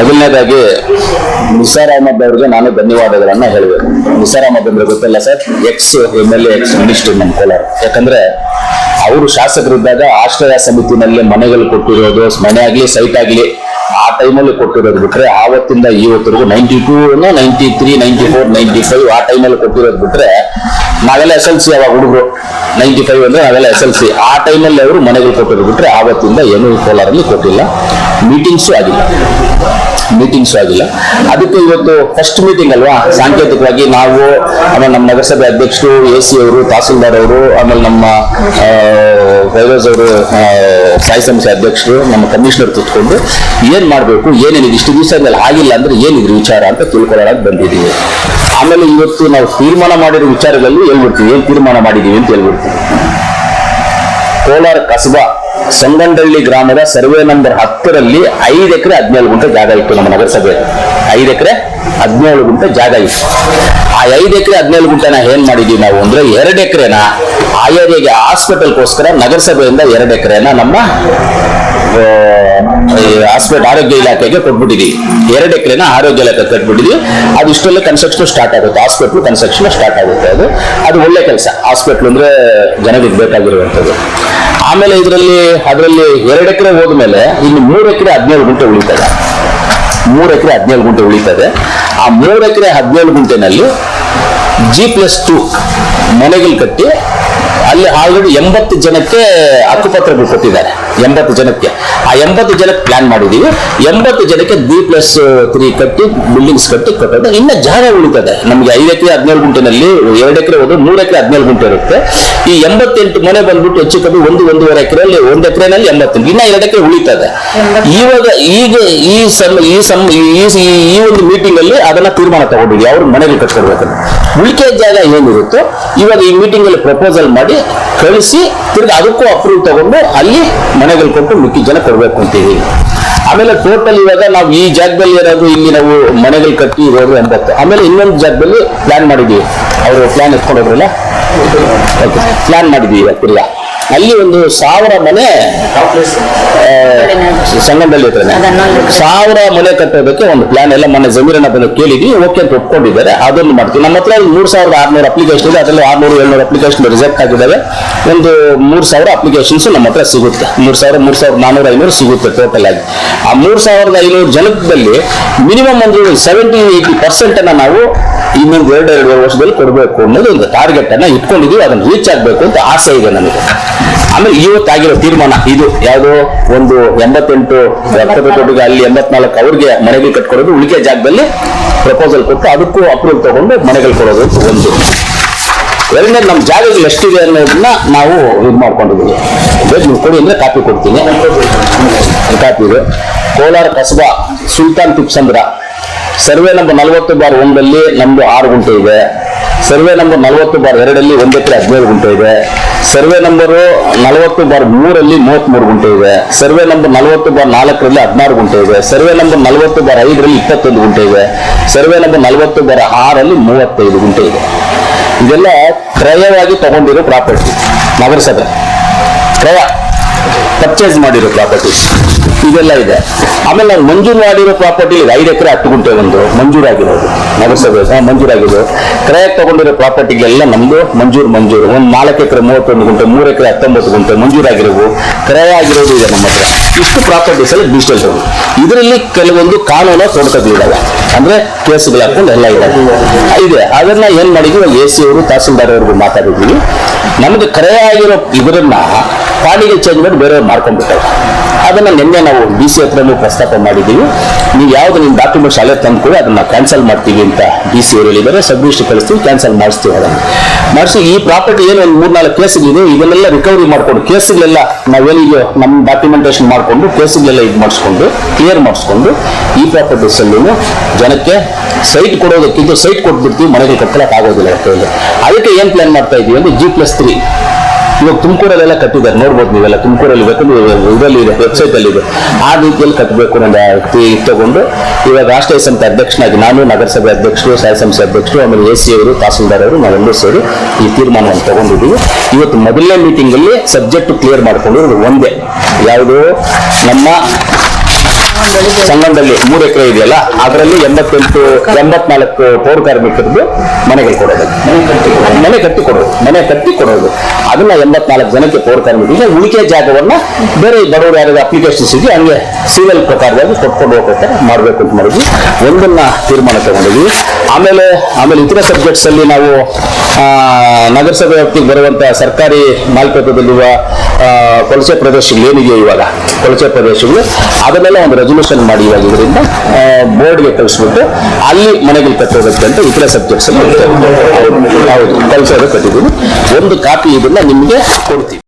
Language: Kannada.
ಮೊದಲನೇದಾಗಿ ನಿಸಾರ್ ಅಹಮದ್ ಅವರಿಗೆ ನಾನು ಧನ್ಯವಾದಗಳನ್ನ ಹೇಳಬೇಕು ನಿಸಾರ್ ಅಹಮದ್ ಅಂದ್ರೆ ಗೊತ್ತಲ್ಲ sir ex M L A ex minister ನಮ್ಮ ಕೋಲಾರ. ಯಾಕಂದ್ರೆ ಅವರು ಶಾಸಕರಿದ್ದಾಗ ಆಶ್ರಯ ಸಮಿತಿನಲ್ಲಿ ಮನೆಗಳು ಕೊಟ್ಟಿರೋದು, ಮನೆ ಆಗ್ಲಿ ಸೈಟ್ ಆಗ್ಲಿ, ಆ ಟೈಮಲ್ಲಿ ಕೊಟ್ಟಿರೋದು ಬಿಟ್ರೆ ಆವತ್ತಿಂದ ಇವತ್ತರೆಗೂ ninety two ninety three ninety four ninety five ಆ ಟೈಮಲ್ಲಿ ಕೊಟ್ಟಿರೋದು ಬಿಟ್ರೆ ನಾವೆಲ್ಲ ಎಸ್ ಎಲ್ ಸಿ ಅವಾಗ ಹುಡುಗರು? ನೈಂಟಿ ಫೈವ್ ಅಂದ್ರೆ ಅವೆಲ್ಲ ಎಸ್ ಎಲ್ ಸಿ ಆ ಟೈಮಲ್ಲಿ ಅವರು ಮನೆಗಳು ಕೊಟ್ಟಿರೋದು ಬಿಟ್ರೆ ಆವತ್ತಿಂದ ಏನೂ ಕೋಲಾರಲ್ಲಿ ಕೊಟ್ಟಿಲ್ಲ. ಮೀಟಿಂಗ್ಸು ಆಗಿಲ್ಲ. ಮೀಟಿಂಗ್ಸು ಆಗಿಲ್ಲ. ಅದಕ್ಕೆ ಇವತ್ತು ಫಸ್ಟ್ ಮೀಟಿಂಗ್ ಅಲ್ವಾ? ಸಾಂಕೇತಿಕವಾಗಿ ನಾವು, ಆಮೇಲೆ ನಮ್ಮ ನಗರಸಭೆ ಅಧ್ಯಕ್ಷರು ಎ ಸಿ ಅವರು, ತಹಸೀಲ್ದಾರ್ ಅವರು, ಆಮೇಲೆ ನಮ್ಮ ರೈಲ್ವೇಸ್ ಅವರು ಸಾಯಿ ಸಂಸ್ಥೆ ಅಧ್ಯಕ್ಷರು, ನಮ್ಮ ಕಮಿಷನರ್ ತುತ್ಕೊಂಡು ಏನು ಮಾಡಬೇಕು, ಏನೇನಿದೆ, ಇಷ್ಟು ದಿವಸ ಆಗಿಲ್ಲ ಅಂದ್ರೆ ಏನಿದ್ರು ವಿಚಾರ ಅಂತ ತಿಳ್ಕೊಳ್ಳೋಣ ಬಂದಿದ್ದೀವಿ. ಆಮೇಲೆ ಇವತ್ತು ನಾವು ತೀರ್ಮಾನ ಮಾಡಿರೋ ವಿಚಾರಗಳಲ್ಲಿ ಹೇಳ್ಬಿಡ್ತೀವಿ. ಏನ್ ತೀರ್ಮಾನ ಮಾಡಿದೀವಿ ಅಂತ ಹೇಳ್ಬಿಡ್ತೀವಿ. ಕೋಲಾರ ಕಸಬಾ ಸಂಗಂಡಳ್ಳಿ ಗ್ರಾಮದ ಸರ್ವೆ ನಂಬರ್ ಹತ್ತರಲ್ಲಿ ಐದು ಎಕರೆ ಹದಿನೇಳು ಗುಂಟೆ ಜಾಗ ಇತ್ತು ನಮ್ಮ ನಗರಸಭೆ ಐದು ಎಕರೆ ಹದಿನೇಳು ಗುಂಟೆ ಜಾಗ ಇತ್ತು. ಆ ಐದು ಎಕರೆ ಹದಿನೇಳು ಗುಂಟೆನ ಏನ್ ಮಾಡಿದೀವಿ ನಾವು ಅಂದ್ರೆ ಎರಡು ಎಕರೆನ ಆ ಏರಿಯಾಗೆ ಹಾಸ್ಪಿಟಲ್ಗೋಸ್ಕರ ನಗರಸಭೆಯಿಂದ ಎರಡು ಎಕರೆನ ನಮ್ಮ ಹಾಸ್ಪಿಟಲ್ ಆರೋಗ್ಯ ಇಲಾಖೆಗೆ ಕೊಟ್ಬಿಟ್ಟಿದೀವಿ. ಎರಡು ಎಕರೆನ ಆರೋಗ್ಯ ಇಲಾಖೆ ಕಟ್ಬಿಟ್ಟಿದೀವಿ. ಅದು ಇಷ್ಟರಲ್ಲೇ ಕನ್ಸ್ಟ್ರಕ್ಷನ್ ಸ್ಟಾರ್ಟ್ ಆಗುತ್ತೆ. ಹಾಸ್ಪಿಟ್ಲ್ ಕನ್ಸ್ಟ್ರಕ್ಷನ್ ಸ್ಟಾರ್ಟ್ ಆಗುತ್ತೆ ಅದು. ಅದು ಒಳ್ಳೆ ಕೆಲಸ. ಹಾಸ್ಪಿಟ್ಲ್ ಅಂದ್ರೆ ಜನರಿಗೆ ಬೇಕಾಗಿರುವಂಥದ್ದು. ಆಮೇಲೆ ಇದರಲ್ಲಿ, ಅದರಲ್ಲಿ ಎರಡು ಎಕರೆ ಹೋದ್ಮೇಲೆ ಇನ್ನು ಮೂರು ಎಕರೆ ಹದಿನೇಳು ಗುಂಟೆ ಉಳಿತದೆ. ಮೂರು ಎಕರೆ ಹದಿನೇಳು ಗುಂಟೆ ಉಳಿತದೆ. ಆ ಮೂರು ಎಕರೆ ಹದಿನೇಳು ಗುಂಟೆನಲ್ಲಿ ಜಿ ಪ್ಲಸ್ ಟು ಮನೆಗಳು ಕಟ್ಟಿ ಅಲ್ಲಿ ಆಲ್ರೆಡಿ ಎಂಬತ್ತು ಜನಕ್ಕೆ ಹಕ್ಕುಪತ್ರಗಳು ಕೊಟ್ಟಿದ್ದಾರೆ. ಎಂಬತ್ತು ಜನಕ್ಕೆ. ಆ ಎಂಬತ್ತು ಜನಕ್ಕೆ ಪ್ಲಾನ್ ಮಾಡಿದೀವಿ. ಎಂಬತ್ತು ಜನಕ್ಕೆ ಬಿ ಪ್ಲಸ್ ತ್ರೀ ಕಟ್ಟಿ ಬಿಲ್ಡಿಂಗ್ಸ್ ಕಟ್ಟಿ ಕೊಟ್ಟದ್ದು. ಇನ್ನ ಜಾಗ ಉಳಿತದೆ. ನಮಗೆ ಐದು ಎಕರೆ ಹದಿನೇಳು ಗುಂಟಿನಲ್ಲಿ ಎರಡು ಎಕರೆ ಹೋದ್ರೆ ಮೂರು ಎಕರೆ ಹದಿನೇಳು ಗುಂಟೆ ಇರುತ್ತೆ. ಈ ಎಂಬತ್ತೆಂಟು ಮನೆ ಬಂದ್ಬಿಟ್ಟು ಹೆಚ್ಚು ಕಮ್ಮಿ ಒಂದು ಒಂದೂವರೆ ಎಕರೆಯಲ್ಲಿ ಒಂದು ಎಕರೆನಲ್ಲಿ ಎಂಬತ್ತೆಂಟು. ಇನ್ನ ಎರಡು ಎಕರೆ ಉಳಿತದೆ. ಇವಾಗ ಈಗ ಈ ಸಮ ಈ ಸಮ್ ಈ ಒಂದು ಮೀಟಿಂಗ್ ಅಲ್ಲಿ ಅದನ್ನ ತೀರ್ಮಾನ ತಗೊಂಡಿದ್ವಿ ಅವ್ರ ಮನೆಯಲ್ಲಿ ಕಟ್ಕೊಡ್ಬೇಕಂತ ಉಳಿಕೆ ಜಾಗ ಏನಿರುತ್ತೋ ಇವಾಗ ಈ ಮೀಟಿಂಗ್ ಅಲ್ಲಿ ಪ್ರಪೋಸಲ್ ಮಾಡಿ ಕಳಿಸಿ, ತಿರ್ಗಿ ಅದಕ್ಕೂ ಅಪ್ರೂವ್ ತಗೊಂಡು ಅಲ್ಲಿ ಮನೆಗಳು ಕೊಟ್ಟು ಮಿಕ್ಕಿ ಜನ ಕೊಡ್ಬೇಕು ಅಂತೀವಿ. ಆಮೇಲೆ ಟೋಟಲ್ ಇವಾಗ ನಾವು ಈ ಜಾಗದಲ್ಲಿ ಇರೋದು ಇಲ್ಲಿ ನಾವು ಮನೆಗಳು ಕಟ್ಟಿ ಇರೋದು ಎಂಬತ್ತು. ಆಮೇಲೆ ಇನ್ನೊಂದು ಜಾಗದಲ್ಲಿ ಪ್ಲಾನ್ ಮಾಡಿದ್ವಿ ಅವರು ಪ್ಲಾನ್ ಎತ್ಕೊಂಡೋಗ್ರಲ್ಲ ಪ್ಲಾನ್ ಮಾಡಿದ್ವಿ ಇವತ್ತಿಲ್ಲ ಅಲ್ಲಿ ಒಂದು ಸಾವಿರ ಮನೆ ಸಂಗಮದಲ್ಲಿ ಸಾವಿರ ಮನೆ ಕಟ್ಟೋದಕ್ಕೆ ಒಂದು ಪ್ಲಾನ್ ಎಲ್ಲ ಮೊನ್ನೆ ಜಮೀರನ್ನ ಬಂದು ಕೇಳಿದ್ವಿ. ಓಕೆ ಅಂತ ಒಪ್ಕೊಂಡಿದ್ದಾರೆ. ಅದನ್ನು ಮಾಡ್ತೀವಿ. ನಮ್ಮ ಹತ್ರ ಮೂರು ಸಾವಿರದ ಆರ್ನೂರು ಅಪ್ಲಿಕೇಶನ್ ಇದೆ. ಅದರಲ್ಲಿ ಆರ್ನೂರು ಏಳ್ನೂರು ಅಪ್ಲಿಕೇಶನ್ ರಿಜೆಕ್ಟ್ ಆಗಿದ್ದಾವೆ. ಒಂದು ಮೂರ್ ಸಾವಿರ ಅಪ್ಲಿಕೇಶನ್ಸ್ ನಮ್ಮ ಹತ್ರ ಸಿಗುತ್ತೆ. ಮೂರ್ ಸಾವಿರ ಮೂರ್ ಸಾವಿರದ ನಾನೂರ ಐನೂರು ಸಿಗುತ್ತೆ ಟೋಟಲ್ ಆಗಿ. ಆ ಮೂರು ಸಾವಿರದ ಐನೂರು ಜನದಲ್ಲಿ ಮಿನಿಮಮ್ ಒಂದು ಸೆವೆಂಟಿ ಏಯ್ಟಿ ಪರ್ಸೆಂಟನ್ನು ಅನ್ನ ನಾವು ಇನ್ನೊಂದು ಎರಡು ಎರಡು ವರ್ಷದಲ್ಲಿ ಕೊಡಬೇಕು ಅನ್ನೋದು ಒಂದು ಟಾರ್ಗೆಟ್ ಅನ್ನ ಇಟ್ಕೊಂಡಿದೀವಿ ಅದನ್ನು ರೀಚ್ ಆಗಬೇಕು ಅಂತ ಆಸೆ ಇದೆ ನನಗೆ ಆಮೇಲೆ ಇವತ್ತಾಗಿರೋ ತೀರ್ಮಾನ ಇದು, ಯಾವುದೋ? ಒಂದು ಎಂಬತ್ತೆಂಟು ಎಪ್ಪತ್ತೊಟ್ಟಿಗೆ ಅಲ್ಲಿ ಎಂಬತ್ನಾಲ್ಕು ಅವ್ರಿಗೆ ಮನೆಗಳು ಕಟ್ಕೊಡೋದು, ಉಳಿಕೆ ಜಾಗದಲ್ಲಿ ಪ್ರಪೋಸಲ್ ಕೊಟ್ಟು ಅದಕ್ಕೂ ಅಪ್ರೂವ್ ತಗೊಂಡು ಮನೆಗಳು ಕೊಡೋದು ಅಂತ ಒಂದು. ಎರಡನೇ ನಮ್ಮ ಜಾಗಗಳು ಎಷ್ಟಿದೆ ಅನ್ನೋದನ್ನ ನಾವು ಇದು ಮಾಡ್ಕೊಂಡಿದ್ದೀವಿ. ಬೇಕು ನೀವು ಕೊಡಿ ಅಂದ್ರೆ ಕಾಪಿ ಕೊಡ್ತೀನಿ. ಕಾಪಿ ಇದೆ. ಕೋಲಾರ ಕಸಬಾ ಸುಲ್ತಾನ್ ತಿಪ್ಸಂದ್ರ ಸರ್ವೆ ನಂಬರ್ ನಲವತ್ತು ಬಾರ್ ಒಂದಲ್ಲಿ ನಮ್ದು ಆರು ಗುಂಟೆ ಇದೆ. ಸರ್ವೆ ನಂಬರ್ ನಲವತ್ತು ಬಾರ್ ಎರಡಲ್ಲಿ ಒಂದು ಎಕರೆ ಹದಿನೇಳು ಗುಂಟೆ ಇದೆ. ಸರ್ವೆ ನಂಬರು ನಲವತ್ತು ಬಾರ್ ಮೂರಲ್ಲಿ ಮೂವತ್ಮೂರು ಗುಂಟೆ ಇದೆ. ಸರ್ವೆ ನಂಬರ್ ನಲವತ್ತು ಬಾರ್ ನಾಲ್ಕರಲ್ಲಿ ಹದಿನಾರು ಗುಂಟೆ ಇದೆ. ಸರ್ವೆ ನಂಬರ್ ನಲವತ್ತು ಬಾರ್ ಐದರಲ್ಲಿ ಇಪ್ಪತ್ತೊಂದು ಗುಂಟೆ ಇದೆ. ಸರ್ವೆ ನಂಬರ್ ನಲವತ್ತು ಬಾರ್ ಆರಲ್ಲಿ ಮೂವತ್ತೈದು ಗುಂಟೆ ಇದೆ. ಇದೆಲ್ಲ ಕ್ರಯವಾಗಿ ತಗೊಂಡಿರೋ ಪ್ರಾಪರ್ಟಿ, ನಗರಸಭೆ. ಕ್ರಯ ಪರ್ಚೇಸ್ ಮಾಡಿರೋ ಪ್ರಾಪರ್ಟಿ. ಇದೆಲ್ಲ ಇದೆ. ಆಮೇಲೆ ನಾನು ಮಂಜೂರು ಮಾಡಿರೋ ಪ್ರಾಪರ್ಟಿ ಐದು ಎಕರೆ ಹತ್ತು ಗುಂಟೆ ಒಂದು ಮಂಜೂರಾಗಿರೋದು. ನಗರಸಭೆ ಮಂಜೂರಾಗಿರೋದು. ಕ್ರಯಕ್ಕೆ ತಗೊಂಡಿರೋ ಪ್ರಾಪರ್ಟಿಗಳೆಲ್ಲ ನಮ್ದು ಮಂಜೂರು ಮಂಜೂರು. ಒಂದು ನಾಲ್ಕು ಎಕರೆ, ಮೂವತ್ತೊಂದು ಗುಂಟೆ, ಮೂರು ಎಕರೆ, ಹತ್ತೊಂಬತ್ತು ಗುಂಟೆ ಮಂಜೂರಾಗಿರೋವು ಕ್ರಯ ಆಗಿರೋದು ಇದೆ ನಮ್ಮ ಹತ್ರ. ಇಷ್ಟು ಪ್ರಾಪರ್ಟೀಸ್ ಅಲ್ಲಿ ಡಿಜಿಟಲ್ ಇದರಲ್ಲಿ ಕೆಲವೊಂದು ಕಾನೂನು ತೊಡಕಗಳಿದಾವೆ ಅಂದ್ರೆ ಕೇಸ್ಗಳು ಹಾಕೊಂಡು ಎಲ್ಲ ಇದೆ ಇದೆ. ಅದನ್ನ ಏನ್ ಮಾಡಿದ್ವಿ? ಎ ಸಿ ಅವರು, ತಹಸೀಲ್ದಾರ್ ಅವ್ರಿಗೂ ಮಾತಾಡಿದ್ವಿ. ನಮ್ದು ಕ್ರಯ ಆಗಿರೋ ಇದರನ್ನ ಪಾಡಿಗೆ ಚೇಂಜ್ ಮಾಡಿ ಬೇರೆಯವ್ರು ಮಾಡ್ಕೊಂಡ್ಬಿಟ್ಟಾರೆ ಅದನ್ನ ನಿನ್ನೆ ನಾವು ಬಿ ಸಿ ಹತ್ರನೂ ಪ್ರಸ್ತಾಪ ಮಾಡಿದ್ದೀವಿ. ನೀವು ಯಾವ್ದು ನಿಮ್ಮ ಡಾಕ್ಯುಮೆಂಟ್ಸ್ ಅಲ್ಲೇ ತಂದ್ಕೊಡಿ ಅದನ್ನ ಕ್ಯಾನ್ಸಲ್ ಮಾಡ್ತೀವಿ ಅಂತ ಬಿ ಸಿ ಅವರು ಹೇಳಿದ್ದಾರೆ. ಸಬ್ ರಿಜಿಸ್ಟರ್ ಕಳಿಸ್ತೀವಿ ಕ್ಯಾನ್ಸಲ್ ಮಾಡಿಸ್ತೀವಿ ಅದನ್ನ. ಮಾಡಿಸಿ, ಈ ಪ್ರಾಪರ್ಟಿ ಏನು ಒಂದು ಮೂರ್ನಾಲ್ಕು ಕೇಸ್ಗಳಿದೆ, ಇದನ್ನೆಲ್ಲ ರಿಕವರಿ ಮಾಡ್ಕೊಂಡು, ಕೇಸ್ಗಳೆಲ್ಲ ನಾವೇನಿದೆಯೋ ನಮ್ಮ ಡಾಕ್ಯುಮೆಂಟೇಶನ್ ಮಾಡಿಕೊಂಡು, ಕೇಸ್ಗಳೆಲ್ಲ ಇದು ಮಾಡಿಸ್ಕೊಂಡು ಕ್ಲಿಯರ್ ಮಾಡಿಸ್ಕೊಂಡು, ಈ ಪ್ರಾಪರ್ಟೀಸ್ ಅಲ್ಲೂ ಜನಕ್ಕೆ ಸೈಟ್ ಕೊಡೋದಕ್ಕಿಂತ ಸೈಟ್ ಕೊಟ್ಬಿಡ್ತೀವಿ, ಮನೆಗೆ ಕಟ್ಟಲಕ್ಕೆ ಆಗೋದಿಲ್ಲ ಅದಕ್ಕೆ ಏನು ಪ್ಲಾನ್ ಮಾಡ್ತಾ ಇದೀವಿ ಅಂದ್ರೆ ಜಿ ಪ್ಲಸ್ ತ್ರೀ ಇವಾಗ ತುಮಕೂರಲ್ಲೆಲ್ಲ ಕಟ್ಟಿದ್ದಾರೆ, ನೋಡ್ಬೋದು ನೀವೆಲ್ಲ. ತುಮಕೂರಲ್ಲಿ ಬೇಕಂದ್ರೆ ಇದರಲ್ಲಿ ಇದೆ ವೆಬ್ಸೈಟ್ ಅಲ್ಲಿ ಇದೆ. ಆ ರೀತಿಯಲ್ಲಿ ಕಟ್ಟಬೇಕು ನನ್ನ ತಗೊಂಡು ಇವಾಗ ರಾಷ್ಟ್ರೀಯ ಸಮಿತಿ ಅಧ್ಯಕ್ಷನಾಗಿ ನಾನು ನಗರಸಭೆ ಅಧ್ಯಕ್ಷರು ಸ್ಥಾಯಿ ಸಂಸ್ಥೆ ಅಧ್ಯಕ್ಷರು, ಆಮೇಲೆ ಎ ಸಿ ಅವರು, ತಹಸೀಲ್ದಾರ್ ಅವರು ನಾವೆಲ್ಲರೂ ಸೇರಿ ಈ ತೀರ್ಮಾನವನ್ನು ತಗೊಂಡಿದ್ದೀವಿ. ಇವತ್ತು ಮೊದಲನೇ ಮೀಟಿಂಗ್ ಅಲ್ಲಿ ಸಬ್ಜೆಕ್ಟ್ ಕ್ಲಿಯರ್ ಮಾಡಿಕೊಂಡಿರೋದು ಒಂದೇ. ಯಾವುದು? ನಮ್ಮ ಸಂಗಮದಲ್ಲಿ ಮೂರು ಎಕರೆ ಇದೆಯಲ್ಲ ಅದರಲ್ಲಿ ಎಂಬತ್ತೆಂಟು ಎಂಬತ್ನಾಲ್ಕು ಪೌರ ಕಾರ್ಮಿಕರದ್ದು ಮನೆಗಳು ಕೊಡೋದು. ಮನೆ ಕಟ್ಟಿ ಕೊಡೋದು ಮನೆ ಕಟ್ಟಿ ಕೊಡೋದು. ಅದನ್ನ ಎಂಬತ್ನಾಲ್ಕು ಜನಕ್ಕೆ ಪೌರ ಕಾರ್ಮಿಕರಿಗೆ ಉಳಿಕೆ ಜಾಗವನ್ನ ಬೇರೆ ಬಡವರು ಯಾರು ಅಪ್ಲಿಕೇಶನ್ಸ್ ಇದೆ ಹಂಗೆ ಸಿವಿಲ್ ಪ್ರಕಾರದಲ್ಲಿ ಕೊಟ್ಕೊಂಡು ಮಾಡಬೇಕು ಅಂತ ಮಾಡಿದ್ವಿ. ಒಂದನ್ನ ತೀರ್ಮಾನ ತಗೊಂಡಿದ್ವಿ. ಆಮೇಲೆ ಆಮೇಲೆ ಇತರ ಸಬ್ಜೆಕ್ಟ್ಸ್ ಅಲ್ಲಿ ನಾವು ನಗರಸಭೆ ವ್ಯಾಪ್ತಿಗೆ ಬರುವಂತಹ ಸರ್ಕಾರಿ ಮಾಲ್ಪೇಟದಲ್ಲಿರುವ ಆ, ಕೊಳಚೆ ಪ್ರದೇಶಗಳು ಏನಿದೆ ಇವಾಗ? ಕೊಳಚೆ ಪ್ರದೇಶಗಳು. ಅದನ್ನೆಲ್ಲ ಒಂದು ರೆಸೊಲ್ಯೂಷನ್ ಮಾಡಿ ಇವಾಗ ಇದರಿಂದ ಬೋರ್ಡ್ಗೆ ಕಳಿಸ್ಬಿಟ್ಟು ಅಲ್ಲಿ ಮನೆಗಳು ಕಟ್ಟೋದಕ್ಕೆ ಅಂತ ಇತರ ಸಬ್ಜೆಕ್ಟ್ಸ್. ಹೌದು ಕಳಿಸೋದು ಕಟ್ಟಿದ್ದೀನಿ. ಒಂದು ಕಾಪಿ ಇದನ್ನ ನಿಮಗೆ ಕೊಡ್ತೀವಿ